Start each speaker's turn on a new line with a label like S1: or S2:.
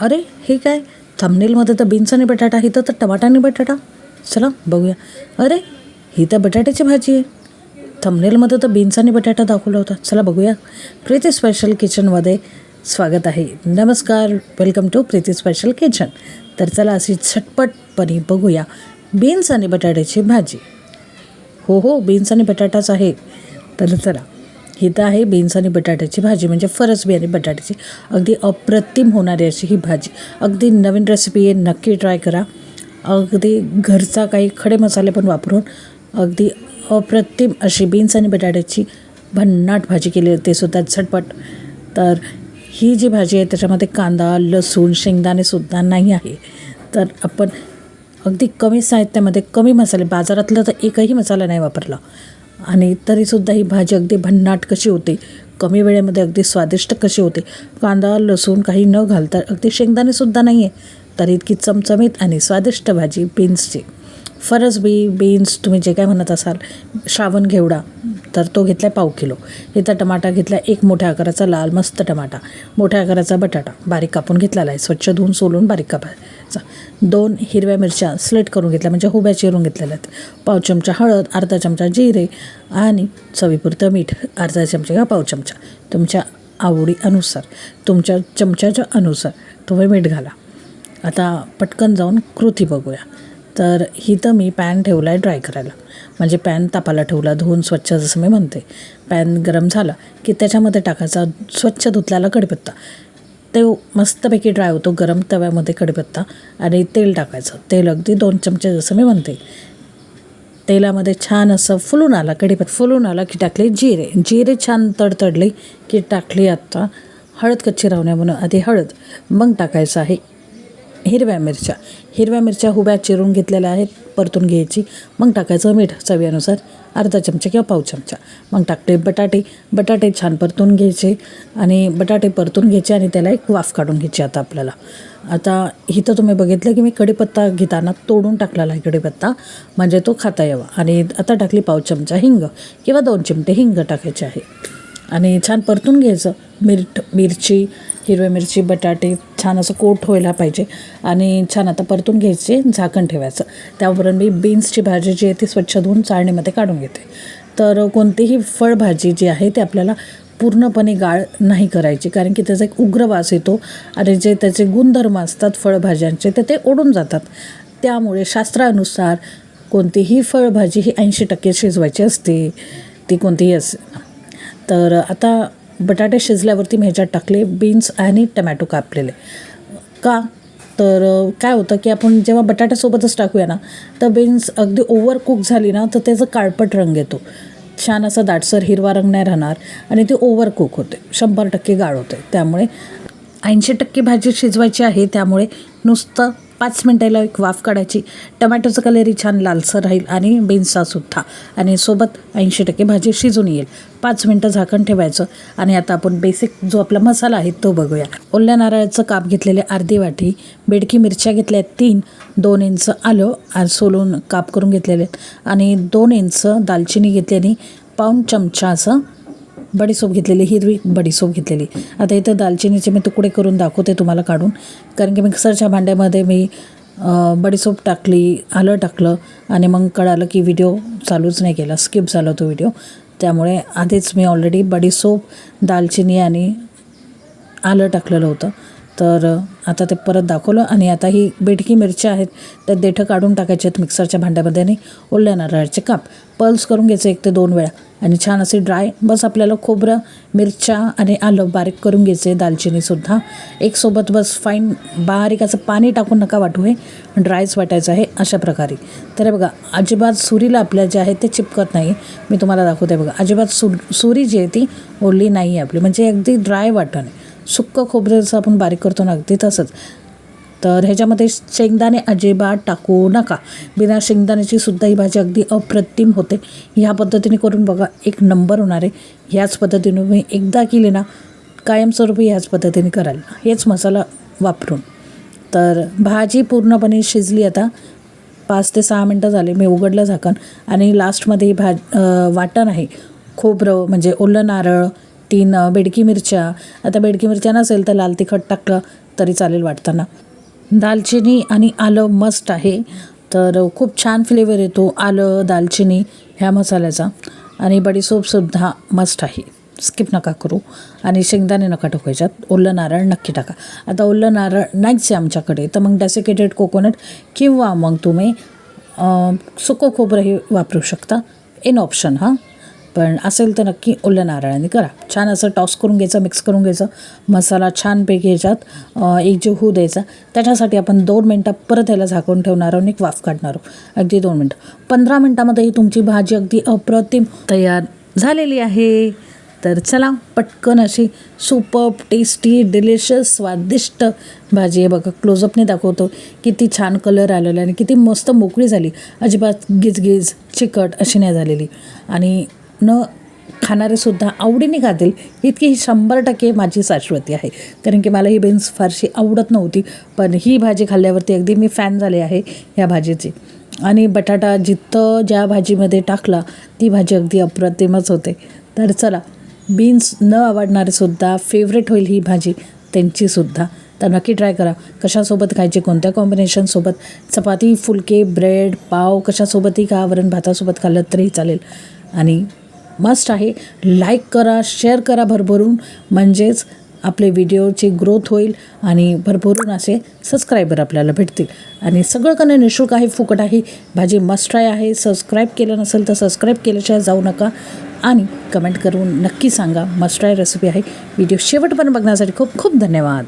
S1: अरे हे काय? थंबनेलमध्ये तर बीन्स आणि बटाटा इथं तर टमाटा आणि बटाटा. चला बघूया. अरे ही तर बटाट्याची भाजी आहे. थंबनेलमध्ये तर बीन्स आणि बटाटा दाखवला होता. चला बघूया. प्रीती स्पेशल किचनमध्ये स्वागत आहे. नमस्कार. Welcome to Preeti special kitchen तर चला अशी झटपटपणे बघूया. बीन्स आणि बटाट्याची भाजी. हो हो बीन्स आणि बटाटाच आहे. तर चला. ही तर आहे बीन्स आणि बटाट्याची भाजी म्हणजे फरसबी आणि बटाट्याची. अगदी अप्रतिम होणारी अशी ही भाजी. अगदी नवीन रेसिपी आहे नक्की ट्राय करा. अगदी घरचा काही खडे मसाले पण वापरून अगदी अप्रतिम अशी बीन्स आणि बटाट्याची भन्नाट भाजी केली होती सुद्धा झटपट. तर ही जी भाजी आहे त्याच्यामध्ये कांदा लसूण शेंगदाणेसुद्धा नाही आहे. तर आपण अगदी कमी साहित्यामध्ये कमी मसाले बाजारातलं तर एकही मसाला नाही वापरला. आणि तरीसुद्धा ही भाजी अगदी भन्नाट कशी होते? कमी वेळेमध्ये अगदी स्वादिष्ट कशी होते? कांदा लसूण काही न घालता अगदी शेंगदाणेसुद्धा नाही आहे तर इतकी चमचमीत आणि स्वादिष्ट भाजी बीन्सची फरसबी बीन्स तुम्ही जे काय म्हणत असाल श्रावण घेवडा तर तो घेतला आहे पाव किलो. इथं टमाटा घेतला एक मोठ्या आकाराचा लाल मस्त टमाटा मोठ्या आकाराचा बटाटा बारीक कापून घेतलेला आहे स्वच्छ धुवून सोलून बारीक चमचा दोन हिरव्या मिरच्या स्लेट करून घेतल्या म्हणजे हुब्या चिरून घेतलेल्या आहेत. पाव चमचा हळद अर्धा चमचा जिरे आणि चवीपुरतं मीठ अर्धा चमचा किंवा पाव चमचा. तुमच्या आवडी अनुसार तुमच्या चमच्याच्या अनुसार तुम्ही मीठ घाला. आता पटकन जाऊन कृती बघूया. तर ही तर मी पॅन ठेवला आहे ड्राय करायला. म्हणजे पॅन तापाला ठेवला धुवून स्वच्छ जसं मी म्हणते. पॅन गरम झाला की त्याच्यामध्ये टाकायचा स्वच्छ धुतलेला कडपत्ता. ते मस्तपैकी ड्राय होतो गरम तव्यामध्ये कढीपत्ता आणि तेल टाकायचं. तेल अगदी दोन चमचे जसं मी म्हणते. तेलामध्ये छान असं फुलून आला कढीपत्ता फुलून आला की टाकले जिरे. जिरे छान तडतडले की टाकली आत्ता हळद कच्ची राहण्या म्हणून आधी हळद मग टाकायचं आहे हिरव्या मिरच्या. हिरव्या मिरच्या हुब्या चिरून घेतलेल्या आहेत परतून घ्यायची. मग टाकायचं मीठ चवीनुसार अर्धा चमचा किंवा पाव चमचा. मग टाकते बटाटे. बटाटे छान परतून घ्यायचे आणि बटाटे परतून घ्यायचे आणि त्याला एक वाफ काढून घ्यायची आता आपल्याला. आता इथं तुम्ही बघितलं की मी कढीपत्ता घेताना तोडून टाकलेला आहे कढीपत्ता. म्हणजे तो खाता यावा. आणि आता टाकली पाव चमचा हिंग किंवा दोन चिमटे हिंग टाकायचे आहे. आणि छान परतून घ्यायचं. मिरट मिरची हिरव्या मिरची बटाटे छान असं कोट व्हायला पाहिजे. आणि छान आता परतून घ्यायचे झाकण ठेवायचं. त्यावरून मी बीन्सची भाजी जी आहे ती स्वच्छ धुवून चाळणीमध्ये काढून घेते. तर कोणतीही फळभाजी जी आहे ती आपल्याला पूर्णपणे गाळ नाही करायची. कारण की त्याचा एक उग्र वास येतो आणि जे त्याचे गुणधर्म असतात फळभाज्यांचे तर ते ओढून जातात. त्यामुळे शास्त्रानुसार कोणतीही फळभाजी ही ऐंशी टक्के शिजवायची असते. ती कोणतीही असे तर आता बटाटे शिजल्यावरती मी ह्याच्यात टाकले बीन्स आणि टमॅटो कापलेले. का? तर काय होतं की आपण जेव्हा बटाट्यासोबतच टाकूया ना तर बीन्स अगदी ओव्हर कुक झाली ना तर त्याचं काळपट रंग येतो. छान असा दाटसर हिरवा रंग नाही राहणार आणि ते ओव्हर कुक होते. शंभर टक्के गाळ होते. त्यामुळे ऐंशी टक्के भाजी शिजवायची आहे त्यामुळे नुसतं पाच मिनटाला एक वाफ काढायची. टमॅटोचं कलरही छान लालसर राहील आणि बीन्सचासुद्धा आणि सोबत ऐंशी टक्के भाजी शिजून येईल. पाच मिनटं झाकण ठेवायचं आणि आता आपण बेसिक जो आपला मसाला आहे तो बघूया. ओल्या नारळाचं काप घेतलेले अर्धी वाटी बेडकी मिरच्या घेतल्या आहेत तीन दोन इंच आलं आणि सोलून काप करून घेतलेले. आहेत आणि दोन इंच दालचिनी घेतल्याने पाऊण चमचा असं बडीसोप घेतलेली हिरवी बडीसोप घेतलेली. आता इथं दालचिनीचे मी तुकडे करून दाखवते तुम्हाला काढून. कारण की मिक्सरच्या भांड्यामध्ये मी बडीसोप टाकली आलं टाकलं आणि मग कळालं की व्हिडिओ चालूच नाही केला स्किप झाला तो व्हिडिओ. त्यामुळे आधीच मी ऑलरेडी बडीसोप दालचिनी आणि आलं टाकलेलं होतं. तर आता ते परत दाखवलं आणि आता ही बेटकी मिरच्या आहेत त्या देठं काढून टाकायचे आहेत मिक्सरच्या भांड्यामध्ये आणि ओल्या नारळाचे काप. पल्स करून घ्यायचे एक ते दोन वेळा आणि छान असे ड्राय बस आपल्याला खोबरं मिरच्या आणि आलं बारीक करून घ्यायचे दालचिनीसुद्धा एकसोबत बस फाईन बारीक असं पाणी टाकून नका वाटू हे ड्रायच वाटायचं आहे अशा प्रकारे. तर हे बघा अजिबात सुरीला आपल्या जे आहे ते चिपकत नाही. मी तुम्हाला दाखवते बघा अजिबात सु सुरी जी आहे ती ओढली नाही आहे आपली म्हणजे अगदी ड्राय वाटण सुक्कं खोबरं जसं आपण बारीक करतो ना अगदी तसंच. तर ह्याच्यामध्ये शेंगदाणे अजिबात टाकू नका. बिना शेंगदाण्याची सुद्धा ही भाजी अगदी अप्रतिम होते. ह्या पद्धतीने करून बघा एक नंबर होणार आहे. ह्याच पद्धतीने मी एकदा केली ना कायमस्वरूपी ह्याच पद्धतीने कराल. हेच मसाला वापरून. तर भाजी पूर्णपणे शिजली आता. पाच ते सहा मिनटं झाले मी उघडलं झाकण. आणि लास्टमध्ये भाज वाटण आहे. खोबरं म्हणजे ओलं नारळ तीन बेडकी मिरच्या. आता बेडकी मिरच्या नसेल तर लाल तिखट टाकलं तरी चालेल वाटताना. दालचिनी आणि आलं मस्ट आहे. तर खूप छान फ्लेवर येतो आलं दालचिनी ह्या मसाल्याचा. आणि बडीसोपसुद्धा मस्ट आहे. स्किप नका करू. आणि शेंगदाणे नका टाकायच्यात ओलं नारळ नक्की टाका. आता ओलं नारळ नाहीच आहे आमच्याकडे. तर मग डेसिकेटेड कोकोनट किंवा मग तुम्ही सुको खोबरं खोबरंही वापरू शकता. इन ऑप्शन हां. पण असेल तर नक्की ओल्या नारळाने करा. छान असं टॉस करून घ्यायचं मिक्स करून घ्यायचं. मसाला छानपैकी याच्यात एक एकजीव होऊ द्यायचा. त्याच्यासाठी आपण दोन मिनटं परत याला झाकून ठेवणार आहोत आणि एक वाफ काढणार आहोत. अगदी दोन मिनटं. पंधरा मिनटामध्ये ही तुमची भाजी अगदी अप्रतिम तयार झालेली आहे. तर चला पटकन अशी सुपर टेस्टी डिलिशियस स्वादिष्ट भाजी आहे बघा. क्लोजअपने दाखवतो किती छान कलर आलेला आहे आणि किती मस्त मोकळी झाली. अजिबात गिजगिज चिकट अशी नाही झालेली. आणि न खाणारेसुद्धा आवडीने खातील इतकी ही शंभर टक्के माझी शाश्वती आहे. कारण की मला ही बीन्स फारशी आवडत नव्हती पण ही भाजी खाल्ल्यावरती अगदी मी फॅन झाले आहे ह्या भाजीची. आणि बटाटा जिथं ज्या भाजीमध्ये टाकला ती भाजी अगदी अप्रतिमच होते. तर चला बीन्स न आवडणारेसुद्धा फेवरेट होईल ही भाजी त्यांचीसुद्धा तर नक्की ट्राय करा. कशासोबत खायची कोणत्या कॉम्बिनेशनसोबत चपाती फुलके ब्रेड पाव कशासोबतही खा वरण भातासोबत खाल्लं तरी चालेल. आणि मस्ट आहे. लाईक करा शेअर करा भरभरून. म्हणजेच आपले व्हिडिओची ग्रोथ होईल आणि भरभरून असे सबस्क्रायबर आपल्याला भेटतील. आणि सगळं करणं निशुल्क आहे फुकट आहे. भाजी मस्ट ट्राय आहे. सबस्क्राईब केलं नसेल तर सबस्क्राईब केल्याशिवाय जाऊ नका. आणि कमेंट करून नक्की सांगा मस्ट ट्राय रेसिपी आहे. व्हिडिओ शेवट पण बघण्यासाठी खूप खूप धन्यवाद.